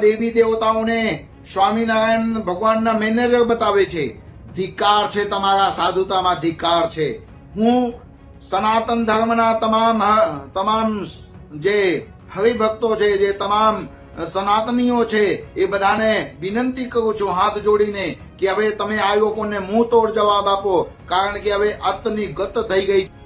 દેવી દેવતાઓને સ્વામિનારાયણ ભગવાનના મેનેજર બતાવે છે, ધિકાર છે તમારા સાધુતામાં ધિકાર છે હું સનાતન ધર્મના તમામ તમામ જે હરિભક્તો છે, જે તમામ સનાતનીઓ છે, એ બધાને વિનંતી કરું છું હાથ જોડીને કે હવે તમે આ લોકોને મુંહ તોડ જવાબ આપો, કારણ કે હવે અતની ગત થઈ ગઈ છે.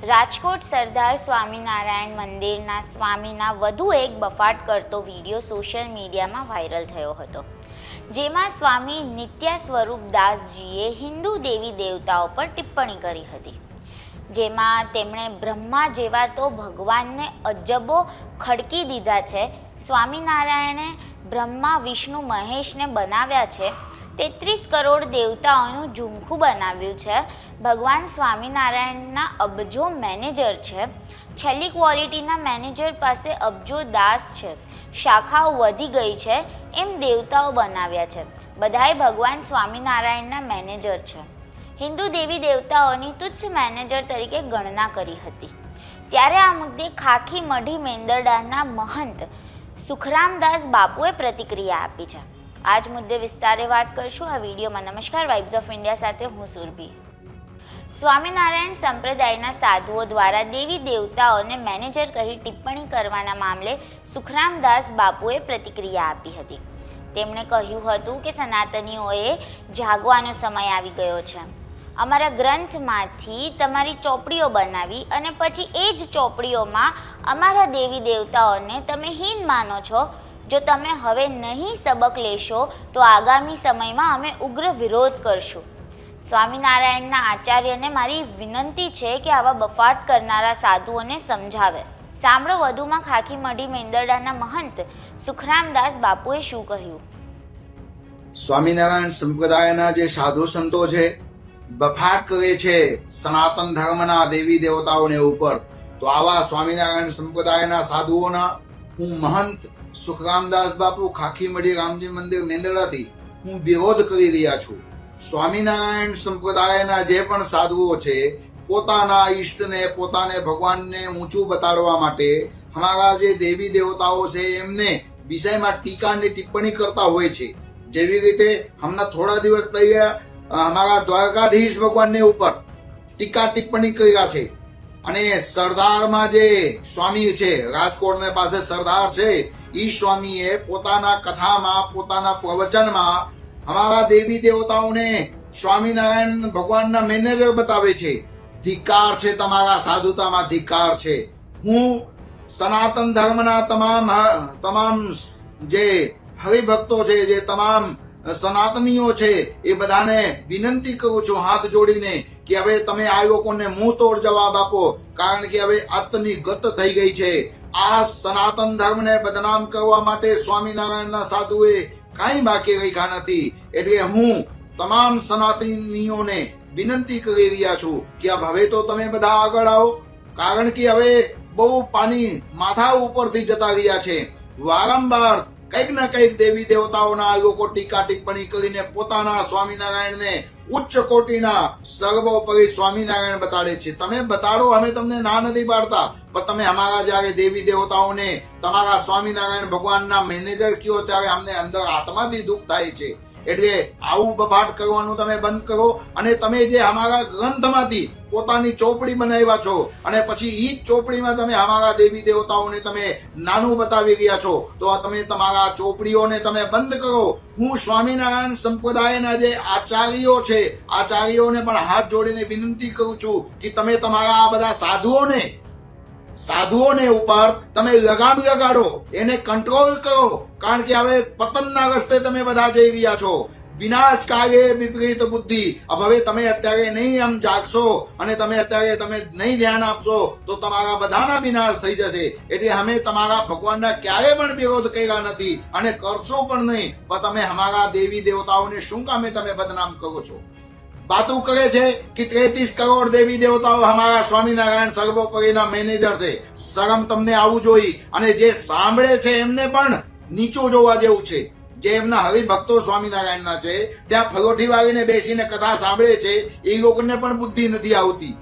રાજકોટ સરદાર સ્વામિનારાયણ મંદિરના સ્વામીના વધુ એક બફાટ કરતો વીડિયો સોશિયલ મીડિયામાં વાયરલ થયો હતો, જેમાં સ્વામી નિત્યા સ્વરૂપ દાસજીએ હિન્દુ દેવી દેવતાઓ પર ટિપ્પણી કરી હતી, જેમાં તેમણે બ્રહ્મા જેવા તો ભગવાનને અજબો ખડકી દીધા છે, સ્વામિનારાયણે બ્રહ્મા, વિષ્ણુ, મહેશને બનાવ્યા છે તેત્રીસ કરોડ દેવતાઓનું ઝુમખું બનાવ્યું છે. ભગવાન સ્વામિનારાયણના અબજો મેનેજર છે. છેલ્લી ક્વોલિટીના મેનેજર પાસે અબજો દાસ છે. શાખાઓ વધી ગઈ છે, એમ દેવતાઓ બનાવ્યા છે. બધાય ભગવાન સ્વામિનારાયણના મેનેજર છે. હિન્દુ દેવી દેવતાઓની તુચ્છ મેનેજર તરીકે ગણના કરી હતી. ત્યારે આ મુદ્દે ખાખી મઢી મેંદરડાના મહંત સુખરામદાસ બાપુએ પ્રતિક્રિયા આપી છે. આ જ મુદ્દે વિસ્તારે વાત કરશું. આ વિડીયોમાં નમસ્કાર. વાઇબ્સ ઓફ ઇન્ડિયા સાથે હું સુરભી. સ્વામિનારાયણ સંપ્રદાયના સાધુઓ દ્વારા દેવી દેવતાઓને મેનેજર કહી ટિપ્પણી કરવાના મામલે સુખરામદાસ બાપુએ પ્રતિક્રિયા આપી હતી. તેમણે કહ્યું હતું કે સનાતનીઓએ જાગવાનો સમય આવી ગયો છે. અમારા ગ્રંથમાંથી તમારી ચોપડીઓ બનાવી અને પછી એ જ ચોપડીઓમાં અમારા દેવી દેવતાઓને તમે હીન માનો છો જો તમે હવે નહીં સબક લેશો, તો આગામી સમયમાં અમે ઉગ્ર વિરોધ કરશું. સ્વામિનારાયણના આચાર્યને મારી વિનંતી છે કે આવા બફાટ કરનારા સાધુઓને સમજાવે. સાંભળો વધુમાં ખાખી મઢી મેંદરડાના મહંત સુખરામદાસ બાપુએ શું કહ્યું? સ્વામિનારાયણ સંપ્રદાયના જે સાધુ સંતો છે, બફાટ કરે છે સનાતન ધર્મના દેવી દેવતાઓને ઉપર, તો આવા સ્વામિનારાયણ સંપ્રદાયના સાધુઓના હું મહંત સુખરામદાસ બાપુ ખાખીમઢી રામજી મંદિર મેંદડાથી હું વિરોધ કરી રહ્યા છું. સ્વામિનારાયણ સંપ્રદાયના જે પણ સાધુઓ છે, પોતાના ઈષ્ટને, પોતાને ભગવાનને ઊંચું બતાડવા માટે અમારા જે દેવી દેવતાઓ છે, એમને વિષયમાં ટીકા અને ટિપ્પણી કરતા હોય છે. જેવી રીતે હમણાં થોડા દિવસ પહેલા અમારા દ્વારકાધીશ ભગવાનને ઉપર ટીકા ટિપ્પણી કર્યા છે. અને સરદારમાં જે સ્વામી છે, રાજકોટને પાસે સરદાર છે ઈ સ્વામીએ પોતાના કથામાં, પોતાના પ્રવચનમાં અમારા દેવી દેવતાઓને સ્વામિનારાયણ ભગવાનના મેનેજર બતાવે છે, ધિક્કાર છે તમારા સાધુતામાં, ધિક્કાર છે. હું સનાતન ધર્મના તમામ તમામ જે હરિભક્તો છે, જે તમામ સનાતનીઓ છે, એ બધાને વિનંતી કરું છું, હાથ જોડીને કે હવે તમે આ લોકોને મુંહ તોડ જવાબ આપો, કારણ કે હવે અંતની ગત થઈ ગઈ છે. આ સનાતન ધર્મને બદનામ કરવા માટે સ્વામિનારાયણના સાધુએ કાંઈ બાકી રાખ્યા નથી. એટલે હું તમામ સનાતનીઓને વિનંતી કરી રહ્યા છું કે હવે તો તમે બધા આગળ આવો. કારણ કે હવે બહુ પાણી માથા ઉપરથી જતા રહ્યા છે. વારંવાર કંઈક ના કંઈક દેવી દેવતાઓના આ લોકો ટીકા ટિપ્પણી કરીને પોતાના સ્વામિનારાયણને ઉચ્ચ કોટીના સર્વોપરી સ્વામિનારાયણ બતાડે છે. તમે બતાડો, અમે તમને ના નથી પાડતા. પણ તમે અમારા જ્યારે દેવી દેવતાઓને તમારા સ્વામિનારાયણ ભગવાનના મેનેજર કયો ત્યારે અમને અંદર આત્માથી દુઃખ થાય છે. એટલે આવું બફાટ કરવાનું તમે બંધ કરો અને તમે જે અમારા ગ્રંથમાંથી પોતાની ચોપડી બનાવ્યા છો અને પછી એ જ ચોપડીમાં તમે અમારા દેવી દેવતાઓને તમે નાનું બતાવી રહ્યા છો, તો આ તમે તમારા ચોપડીઓને તમે બંધ કરો. હું સ્વામિનારાયણ સંપ્રદાયના જે આચાર્યો છે, આચાર્યોને પણ હાથ જોડીને વિનંતી કરું છું કે તમે તમારા આ બધા સાધુઓને સાધુઓને ઉપર તમે લગામ લગાડો, એને કંટ્રોલ કરો, કારણ કે હવે પતનના રસ્તે તમે બધા જઈ રહ્યા છો. વિનાશ કાગે વિપરીત બુદ્ધિ. હવે તમે અત્યારે નહીં આમ જાગશો અને તમે અત્યારે તમે નહીં ધ્યાન આપશો, તો તમારા બધાના વિનાશ થઈ જશે. એટલે અમે તમારા ભગવાનના ક્યારે પણ વિરોધ કર્યા નથી અને કરશો પણ નહીં. પણ તમે અમારા દેવી દેવતાઓને શું કામે તમે બદનામ કરો છો? વાતો કરે છે કે તેત્રીસ કરોડ દેવી દેવતાઓ અમારા સ્વામિનારાયણ સર્વોપરીના મેનેજર છે શરમ તમને આવું જોઈ અને જે સાંભળે છે એમને પણ નીચું જોવા જેવું છે. જે એમના હરિભક્તો સ્વામિનારાયણના છે, ત્યાં ફરોઠી વાળીને બેસીને કથા સાંભળે છે, એ લોકોને પણ બુદ્ધિ નથી આવતી.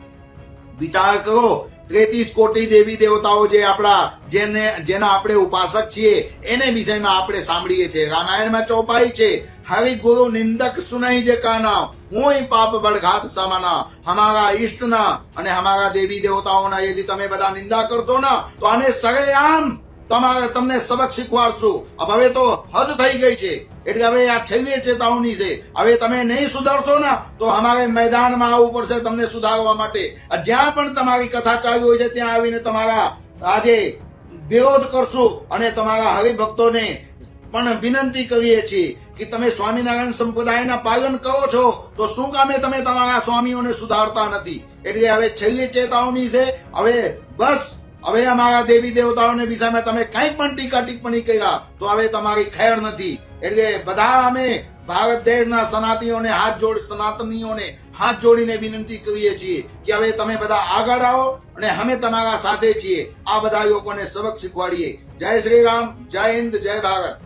વિચાર કરો તેત્રીસ કોટી દેવી દેવતાઓ જે આપણા, જેને, જેના આપણે ઉપાસક છીએ, એને વિષયમાં આપણે સાંભળીએ છીએ. રામાયણમાં ચોપાઈ છે હરિ ગુરુ નિંદક સુનાઈ જે કાના હું પાપ બળઘાત સમાના, હમારા ઈષ્ટના અને હમારા દેવી દેવતાઓના, યદિ તમે બધા નિંદા કરશો ને, તો અમે સરેઆમ તમારે તમને સબક શીખવાડશું. હવે તો હદ થઈ ગઈ છે. એટલે હવે આ છેલ્લી ચેતવણી છે. હવે તમે નહીં સુધારશો ને, તો અમારે મેદાનમાં આવવું પડશે તમને સુધારવા માટે. જ્યાં પણ તમારી કથા ચાલુ હોય છે, ત્યાં આવીને તમારા આજે વિરોધ કરશું અને તમારા હરિભક્તોને પણ વિનંતી કરીએ છીએ. કે તમે સ્વામિનારાયણ સંપ્રદાયના પાલન કરો છો, તો શું કામે તમે તમારા સ્વામીઓને સુધારતા નથી? એટલે હવે છેલ્લી ચેતાવણી છે, હવે બસ, હવે અમારા દેવી દેવતાઓને વિષયમાં તમે કંઈ પણ ટીકા ટિપ્પણી કર્યા, તો હવે તમારી ખેર નથી. એટલે બધા અમે ભારત દેશના સનાતીઓને હાથ જોડ, સનાતનીઓને હાથ જોડીને વિનંતી કરીએ છીએ કે હવે તમે બધા આગળ આવો અને અમે તમારા સાથે છીએ. આ બધા લોકોને સબક શીખવાડીએ. જય શ્રી રામ, જય હિન્દ, જય ભારત.